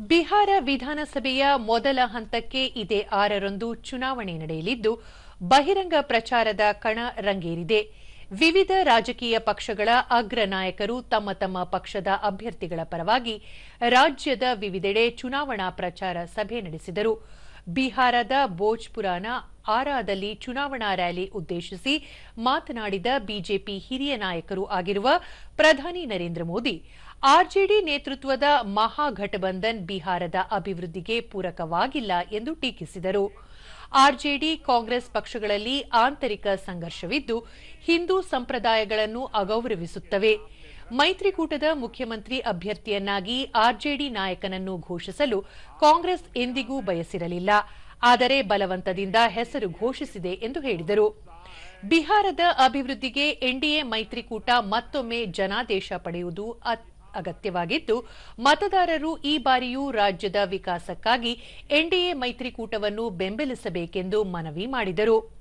ಬಿಹಾರ ವಿಧಾನಸಭೆಯ ಮೊದಲ ಹಂತಕ್ಕೆ ಇದೇ ಆರರಂದು ಚುನಾವಣೆ ನಡೆಯಲಿದ್ದು, ಬಹಿರಂಗ ಪ್ರಚಾರದ ಕಣ ರಂಗೇರಿದೆ. ವಿವಿಧ ರಾಜಕೀಯ ಪಕ್ಷಗಳ ಅಗ್ರ ನಾಯಕರು ತಮ್ಮ ತಮ್ಮ ಪಕ್ಷದ ಅಭ್ಯರ್ಥಿಗಳ ಪರವಾಗಿ ರಾಜ್ಯದ ವಿವಿಧೆಡೆ ಚುನಾವಣಾ ಪ್ರಚಾರ ಸಭೆ ನಡೆಸಿದರು. ಬಿಹಾರದ ಭೋಜ್ಪುರಾನ ಆರಾದಲ್ಲಿ ಚುನಾವಣಾ ರ್ಯಾಲಿ ಉದ್ದೇಶಿಸಿ ಮಾತನಾಡಿದ ಬಿಜೆಪಿ ಹಿರಿಯ ನಾಯಕರು ಆಗಿರುವ ಪ್ರಧಾನಿ ನರೇಂದ್ರ ಮೋದಿ, ಆರ್ಜೆಡಿ ನೇತೃತ್ವದ ಮಹಾಘಟಬಂಧನ್ ಬಿಹಾರದ ಅಭಿವೃದ್ಧಿಗೆ ಪೂರಕವಾಗಿಲ್ಲ ಎಂದು ಟೀಕಿಸಿದರು. ಆರ್ಜೆಡಿ ಕಾಂಗ್ರೆಸ್ ಪಕ್ಷಗಳಲ್ಲಿ ಆಂತರಿಕ ಸಂಘರ್ಷವಿದ್ದು, ಹಿಂದೂ ಸಂಪ್ರದಾಯಗಳನ್ನು ಅಗೌರವಿಸುತ್ತವೆ. ಮೈತ್ರಿಕೂಟದ ಮುಖ್ಯಮಂತ್ರಿ ಅಭ್ಯರ್ಥಿಯನ್ನಾಗಿ ಆರ್ಜೆಡಿ ನಾಯಕನನ್ನು ಘೋಷಿಸಲು ಕಾಂಗ್ರೆಸ್ ಎಂದಿಗೂ ಬಯಸಿರಲಿಲ್ಲ. ಆದರೆ ಬಲವಂತದಿಂದ ಹೆಸರು ಘೋಷಿಸಿದೆ ಎಂದು ಹೇಳಿದರು. ಬಿಹಾರದ ಅಭಿವೃದ್ಧಿಗೆ ಎನ್ಡಿಎ ಮೈತ್ರಿಕೂಟ ಮತ್ತೊಮ್ಮೆ ಜನಾದೇಶ ಪಡೆಯುವುದು ಅಗತ್ಯವಾಗಿದ್ದು, ಮತದಾರರು ಈ ಬಾರಿಯೂ ರಾಜ್ಯದ ವಿಕಾಸಕ್ಕಾಗಿ ಎನ್ಡಿಎ ಮೈತ್ರಿಕೂಟವನ್ನು ಬೆಂಬಲಿಸಬೇಕೆಂದು ಮನವಿ ಮಾಡಿದರು.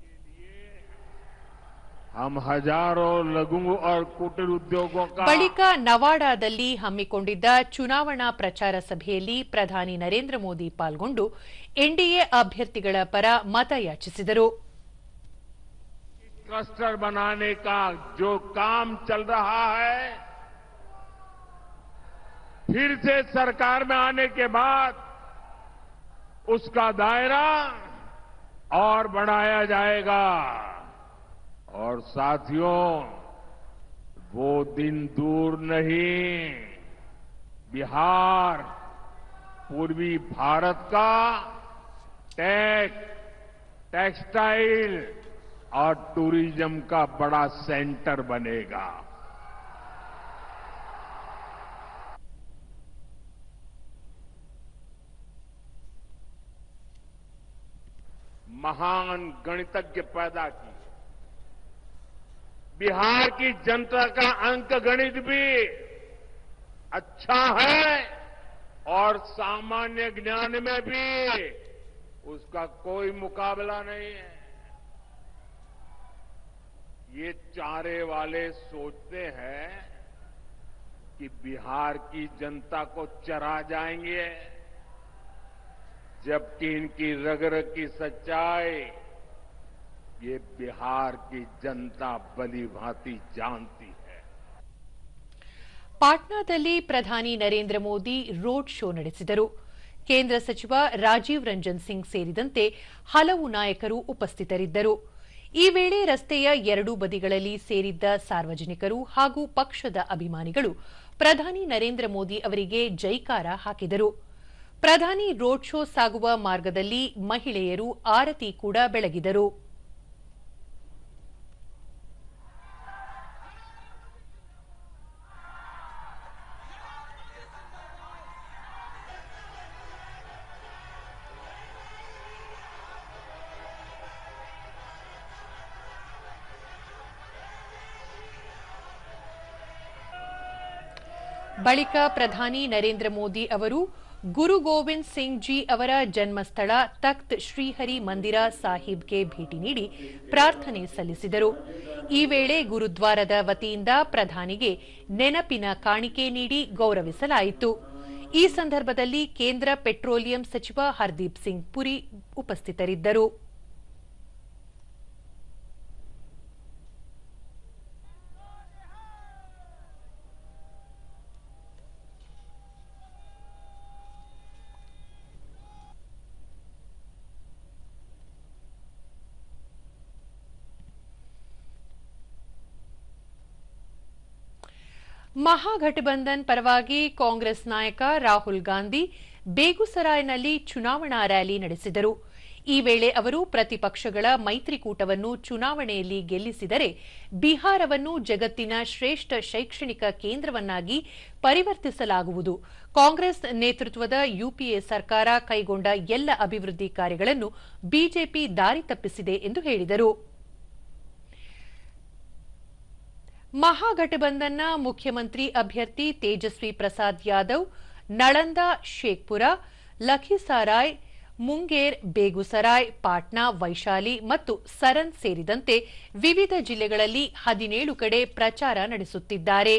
ಬಳಿಕ ನವಾಡಾದಲ್ಲಿ ಹಮ್ಮಿಕೊಂಡಿದ್ದ ಚುನಾವಣಾ ಪ್ರಚಾರ ಸಭೆಯಲ್ಲಿ ಪ್ರಧಾನಿ ನರೇಂದ್ರ ಮೋದಿ ಪಾಲ್ಗೊಂಡು ಎನ್ಡಿಎ ಅಭ್ಯರ್ಥಿಗಳ ಪರ ಮತ ಯಾಚಿಸಿದರು क्लस्टर बनाने का जो काम चल रहा है फिर से सरकार में आने के बाद उसका दायरा और बढ़ाया जाएगा और साथियों, वो दिन दूर नहीं। बिहार, पूर्वी भारत का टेक टेक्सटाइल और टूरिज़्म का बड़ा सेंटर बनेगा। महान गणितज्ञ पैदा किए बिहार की जनता का अंक गणित भी अच्छा है और सामान्य ज्ञान में भी उसका कोई मुकाबला नहीं है। ये चारे वाले सोचते हैं कि बिहार की जनता को चरा जाएँगे जबकि इनकी रग रग की सच्चाई ये बिहार की जनता भली भांति जानती है ಪಾಟ್ನಾದಲ್ಲಿ ಪ್ರಧಾನಿ ನರೇಂದ್ರ ಮೋದಿ ರೋಡ್ ಶೋ ನಡೆಸಿದರು ಕೇಂದ್ರ ಸಚಿವ ರಾಜೀವ್ ರಂಜನ್ ಸಿಂಗ್ ಸೇರಿದಂತೆ ಹಲವು ನಾಯಕರು ಉಪಸ್ಥಿತರಿದ್ದರು ಈ ವೇಳೆ ರಸ್ತೆಯ ಎರಡೂ ಬದಿಗಳಲ್ಲಿ ಸೇರಿದ್ದ ಸಾರ್ವಜನಿಕರು ಹಾಗೂ ಪಕ್ಷದ ಅಭಿಮಾನಿಗಳು ಪ್ರಧಾನಿ ನರೇಂದ್ರ ಮೋದಿ ಅವರಿಗೆ ಜೈಕಾರ ಹಾಕಿದರು ಪ್ರಧಾನಿ ರೋಡ್ ಶೋ ಸಾಗುವ ಮಾರ್ಗದಲ್ಲಿ ಮಹಿಳೆಯರು ಆರತಿ ಕೂಡ ಬೆಳಗಿದರು ಬಳಿಕ ಪ್ರಧಾನಿ ನರೇಂದ್ರ ಮೋದಿ ಅವರು ಗುರು ಗೋವಿಂದ್ ಸಿಂಗ್ ಜಿ ಅವರ ಜನ್ಮಸ್ಥಳ ತಖ್ತ್ ಶ್ರೀಹರಿ ಮಂದಿರ ಸಾಹಿಬ್ಗೆ ಭೇಟಿ ನೀಡಿ ಪ್ರಾರ್ಥನೆ ಸಲ್ಲಿಸಿದರು. ಈ ವೇಳೆ ಗುರುದ್ವಾರದ ವತಿಯಿಂದ ಪ್ರಧಾನಿಗೆ ನೆನಪಿನ ಕಾಣಿಕೆ ನೀಡಿ ಗೌರವಿಸಲಾಯಿತು. ಈ ಸಂದರ್ಭದಲ್ಲಿ ಕೇಂದ್ರ ಪೆಟ್ರೋಲಿಯಂ ಸಚಿವ ಹರ್ದೀಪ್ ಸಿಂಗ್ ಪುರಿ ಉಪಸ್ಥಿತರಿದ್ದರು. ಮಹಾಘಟಬಂಧನ್ ಪರವಾಗಿ ಕಾಂಗ್ರೆಸ್ ನಾಯಕ ರಾಹುಲ್ ಗಾಂಧಿ ಬೇಗುಸರಾಯ್ನಲ್ಲಿ ಚುನಾವಣಾ ರ್ಯಾಲಿ ನಡೆಸಿದರು. ಈ ವೇಳೆ ಅವರು ಪ್ರತಿಪಕ್ಷಗಳ ಮೈತ್ರಿಕೂಟವನ್ನು ಚುನಾವಣೆಯಲ್ಲಿ ಗೆಲ್ಲಿಸಿದರೆ ಬಿಹಾರವನ್ನು ಜಗತ್ತಿನ ಶ್ರೇಷ್ಠ ಶೈಕ್ಷಣಿಕ ಕೇಂದ್ರವನ್ನಾಗಿ ಪರಿವರ್ತಿಸಲಾಗುವುದು. ಕಾಂಗ್ರೆಸ್ ನೇತೃತ್ವದ ಯುಪಿಎ ಸರ್ಕಾರ ಕೈಗೊಂಡ ಎಲ್ಲ ಅಭಿವೃದ್ಧಿ ಕಾರ್ಯಗಳನ್ನು ಬಿಜೆಪಿ ದಾರಿ ತಪ್ಪಿಸಿದೆ ಎಂದು ಹೇಳಿದರು. ಮಹಾಘಟಬಂಧನ್ನ ಮುಖ್ಯಮಂತ್ರಿ ಅಭ್ಯರ್ಥಿ ತೇಜಸ್ವಿ ಪ್ರಸಾದ್ ಯಾದವ್, ನಳಂದ ಶೇಖ್ಪುರ, ಲಖಿಸಾರಾಯ್, ಮುಂಗೇರ್ ಬೇಗುಸರಾಯ್, ಪಾಟ್ನಾ ವೈಶಾಲಿ ಮತ್ತು ಸರನ್ ಸೇರಿದಂತೆ ವಿವಿಧ ಜಿಲ್ಲೆಗಳಲ್ಲಿ ಹದಿನೇಳು ಕಡೆ ಪ್ರಚಾರ ನಡೆಸುತ್ತಿದ್ದಾರೆ.